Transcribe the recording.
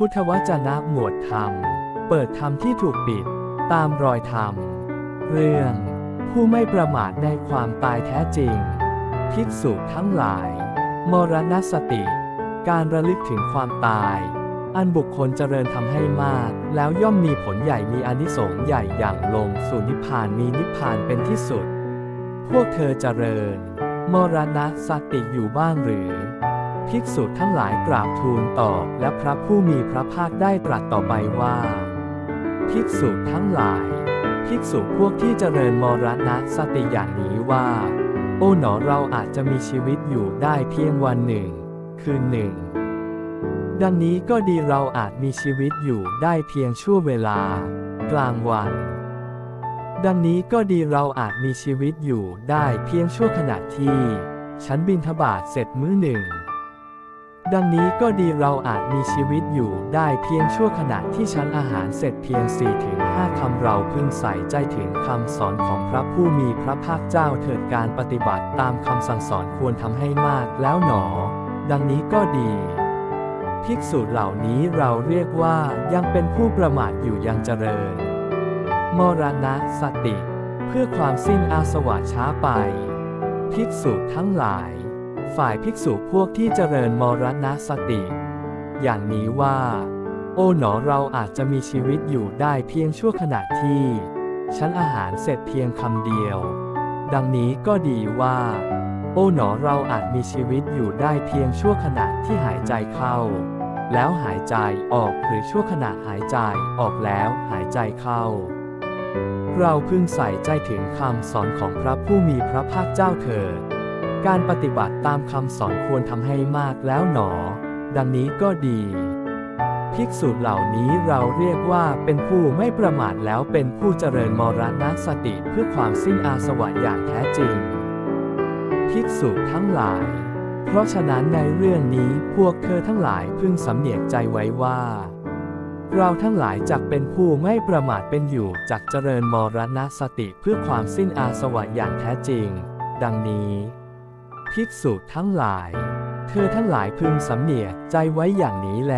พุทธวจนะหมวดธรรม เปิดธรรมที่ถูกปิด ตามรอยธรรม เรื่อง ผู้ไม่ประมาทในความตายแท้จริง ภิกษุทั้งหลาย มรณสติ การระลึกถึงความตาย อันบุคคลเจริญทำให้มาก แล้วย่อมมีผลใหญ่มีอนิสงส์ใหญ่อย่างลงสู่นิพพานมีนิพพานเป็นที่สุด พวกเธอเจริญ มรณสติอยู่บ้างหรือ ภิกษุทั้งหลายกราบทูลตอบและพระผู้มีพระภาคได้ตรัสต่อไปว่า ภิกษุทั้งหลาย ภิกษุพวกที่เจริญมรณะสติอย่างนี้ว่า โอ๋หนอเราอาจจะมีชีวิตอยู่ได้เพียงวันหนึ่ง คืนหนึ่ง ดังนี้ก็ดีเราอาจมีชีวิตอยู่ได้เพียงชั่วเวลา กลางวัน ดังนี้ก็ดีเราอาจมีชีวิตอยู่ได้เพียงชั่วขณะที่ฉันบินทบาทเสร็จมื้อหนึ่ง ดังนี้ก็ดีเราอาจมีชีวิตอยู่ได้เพียงชั่วขณะที่ฉันอาหารเสร็จเพียง4ถึง5คำเราพึงใส่ใจถึงคำสอนของพระผู้มีพระภาคเจ้าเถิดการปฏิบัติตามคำสั่งสอนควรทำให้มากแล้วหนอ ดังนี้ก็ดี ภิกษุเหล่านี้เราเรียกว่ายังเป็นผู้ประมาทอยู่ยังเจริญ มรณะสติ เพื่อความสิ้นอาสวะช้าไป ภิกษุทั้งหลาย ฝ่ายภิกษุพวกที่เจริญมรณสติ อย่างนี้ว่า โอ๋หนอเราอาจจะมีชีวิตอยู่ได้เพียงชั่วขณะที่ฉันอาหารเสร็จเพียงคำเดียว ดังนี้ก็ดีว่า โอ๋หนอเราอาจมีชีวิตอยู่ได้เพียงชั่วขณะที่หายใจเข้า แล้วหายใจออกหรือชั่วขณะหายใจออกแล้วหายใจเข้าเราพึงใส่ใจถึงคำสอนของพระผู้มีพระภาคเจ้าเถิด การปฏิบัติตามคำสอนควรทำให้มากแล้วหนอ ดังนี้ก็ดี ภิกษุเหล่านี้เราเรียกว่าเป็นผู้ไม่ประมาทแล้วเป็นผู้เจริญมรณสติเพื่อความสิ้นอาสวะอย่างแท้จริง ภิกษุทั้งหลาย เพราะฉะนั้นในเรื่องนี้พวกเธอทั้งหลายพึงสำเนียกใจไว้ว่าเราทั้งหลายจักเป็นผู้ไม่ประมาทเป็นอยู่จักเจริญมรณสติเพื่อความสิ้นอาสวะอย่างแท้จริง ดังนี้ ภิกษุทั้งหลาย เธอทั้งหลายพึงสำเนียกใจไว้อย่างนี้แล